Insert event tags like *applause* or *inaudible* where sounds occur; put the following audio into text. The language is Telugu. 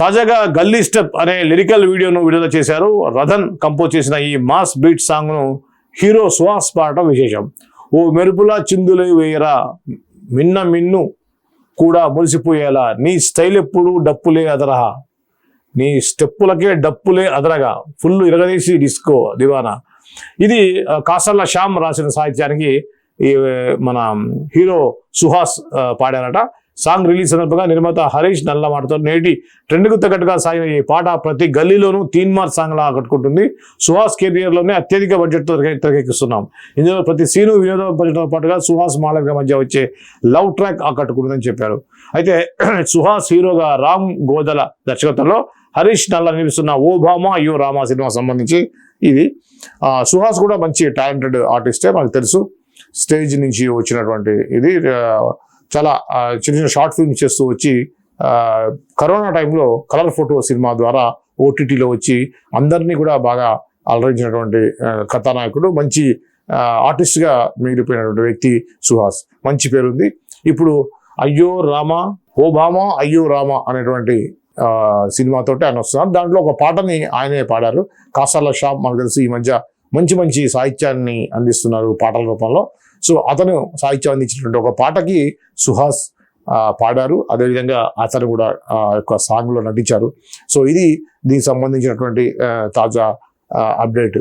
తాజాగా గల్లీ స్టెప్ అనే లిరికల్ వీడియోను విడుదల చేశారు. రథన్ కంపోజ్ చేసిన ఈ మాస్ బీట్ సాంగ్ను హీరో సుహాస్ పాడటం విశేషం. ఓ మెరుపులా చిందులై వేయరా మిన్న మిన్ను కూడా మురిసిపోయేలా నీ స్టైల్ ఎప్పుడు డప్పులే అదరహా. నీ స్టెప్పులకే డప్పులే అదరగా ఫుల్ ఇరగదీసి డిస్కో దివానా. ఇది కాసర్ల శ్యామ్ రాసిన సాహిత్యానికి ఈ మన హీరో సుహాస్ పాడారట. సాంగ్ రిలీజ్ సందర్భంగా నిర్మాత హరీష్ నల్లమాటతో నేటి ట్రెండ్కు తగ్గట్టుగా సాగిన ఈ పాట ప్రతి గల్లీలోనూ తీన్ మార్ సాంగ్ లా ఆకట్టుకుంటుంది. సుహాస్ కెరియర్లోనే అత్యధిక బడ్జెట్తో తెరకెక్కిస్తున్నాం. ఇందులో ప్రతి సీను వినోదంతో పాటుగా సుహాస్ మాళవిక మధ్య వచ్చే లవ్ ట్రాక్ ఆకట్టుకుంటుందని చెప్పారు. అయితే *clears throat* సుహాస్ హీరోగా రామ్ గోదల దర్శకత్వంలో హరీష్ నల్ల నిర్మిస్తున్న ఓ భామ అయ్యో రామా సినిమా సంబంధించి ఇది. సుహాస్ కూడా మంచి టాలెంటెడ్ ఆర్టిస్టే మనకు తెలుసు. స్టేజ్ నుంచి వచ్చినటువంటి ఇది చాలా చిన్న చిన్న షార్ట్ ఫిల్మ్స్ చేస్తూ వచ్చి కరోనా టైంలో కలర్ ఫోటో సినిమా ద్వారా ఓటీటీలో వచ్చి అందరినీ కూడా బాగా అలరించినటువంటి కథానాయకుడు మంచి ఆర్టిస్ట్గా మిగిలిపోయినటువంటి వ్యక్తి సుహాస్. మంచి పేరుంది. ఇప్పుడు అయ్యో రామ ఓ భామ అయ్యో రామ అనేటువంటి సినిమాతోటి ఆయన వస్తున్నారు. దాంట్లో ఒక పాటని ఆయనే పాడారు. కాసాల షాప్ మనకు తెలిసి ఈ మధ్య మంచి మంచి సాహిత్యాన్ని అందిస్తున్నారు పాటల రూపంలో. సో అతను సాహిత్యం అందించినటువంటి ఒక పాటకి సుహాస్ పాడారు. అదేవిధంగా అతను కూడా ఆ యొక్క సాంగ్లో నటించారు. సో ఇది దీనికి సంబంధించినటువంటి తాజా అప్డేట్.